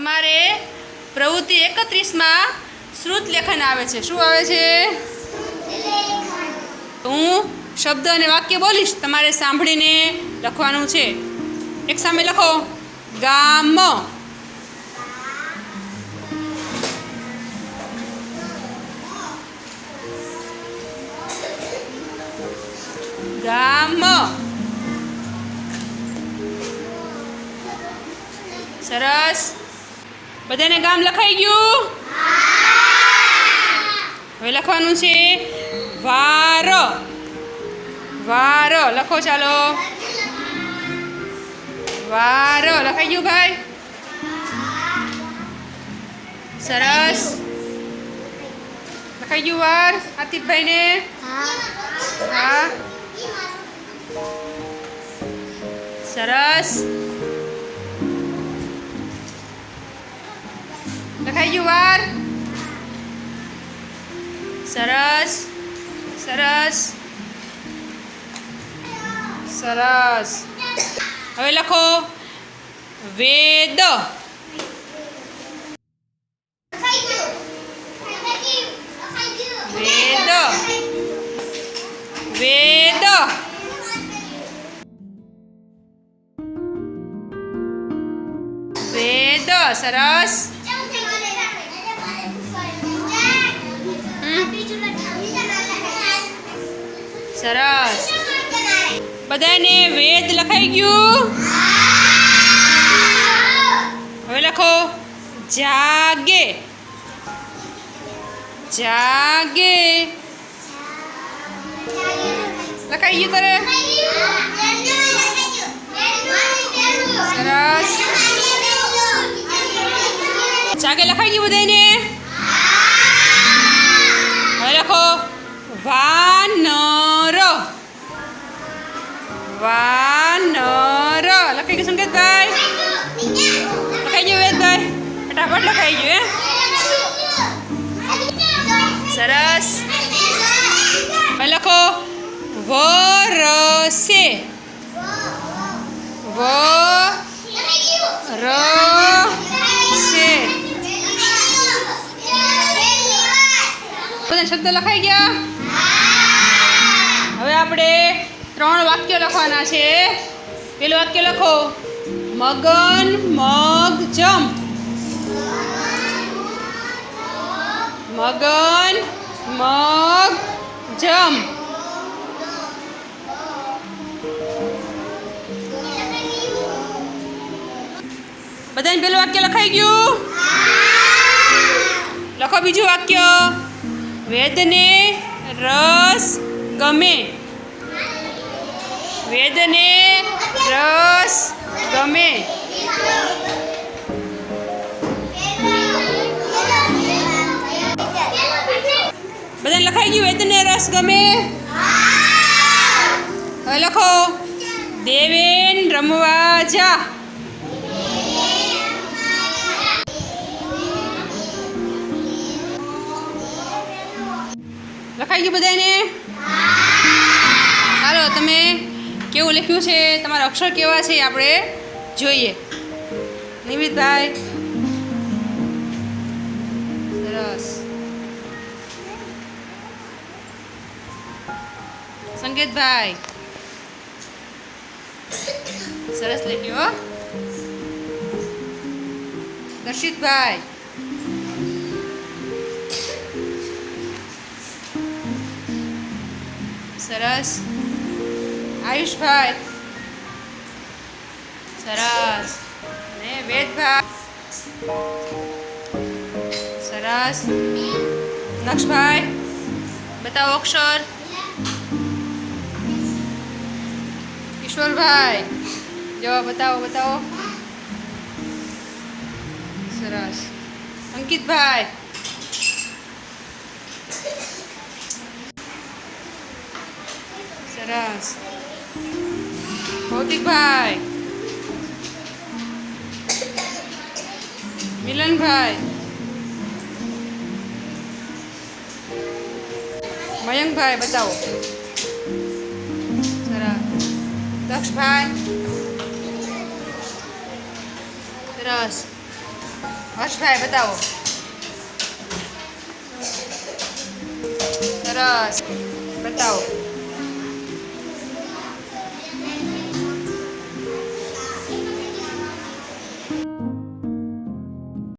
તમારે પ્રવૃત્તિ એકત્રીસમાં શ્રુત લેખન આવે છે. શું આવે છે? હું શબ્દ અને વાક્ય બોલીશ, તમારે સાંભળીને લખવાનું છે. એક સામે લખો. ગામ. ગામ. સરસ. બધાને ગામ લખાઈ ગયું? હવે લખવાનું છે વાર. વાર. લખો ચાલો. વાર. લખાઈ ગયું ભાઈ? સરસ. લખાઈ ગયું વાર? આતિફભાઈને હા. સરસ. લખાઈ ગયું વાર સરસ સરસ સરસ હવે લખો. વેદ. વેદ. વેદ. વેદ. સરસ સરસ. બધાને વેદ લખાઈ ગયું? હવે લખો, જાગે. જાગે. લખાઈ ગયું તારે? સરસ. જાગે લખાઈ ગયું બધાને વાનર લખાઈ ગયું સંકેતભાઈ લખાઈ ગયું વેદભાઈ ફટાફટ લખાઈ ગયું હે સરસ. લખો વરસે વ ર સે. બધા શબ્દ લખાઈ ગયા? હવે આપણે ત્રણ વાક્ય લખવાના છે. પેલું વાક્ય લખો. મગન, મગ, જમ. મગન, મગ, જમ. બધાને પેલું વાક્ય લખાઈ ગયું? લખો બીજું વાક્ય. વેદને રસ ગમે. વેદને રસ ગમે. બધાને લખાઈ ગયું, વેદને રસ ગમે? હવે લખો. દેવેન રમવા જા. લખાઈ ગયું બધાને? ચાલો તમે કેવું લખ્યું છે? તમારા અક્ષર કેવા છે આપણે જોઈએ. નિમિતભાઈ. સરસ. સંકેતભાઈ. સરસ લખ્યું, હો. દર્શિતભાઈ. સરસ. આયુષભાઈ, સરસ. ને વેદભાઈ, સરસ. નક્ષભાઈ બતાવો અક્ષર. ઈશ્વરભાઈ જો બતાવો બતાવો. સરસ. અંકિતભાઈ, સરસ. ભૌતિકભાઈ. મિલનભાઈ. મયંકભાઈ બતાવો. દક્ષભાઈ. સરસ. હર્ષભાઈ બતાવો. સરસ. બતાવો.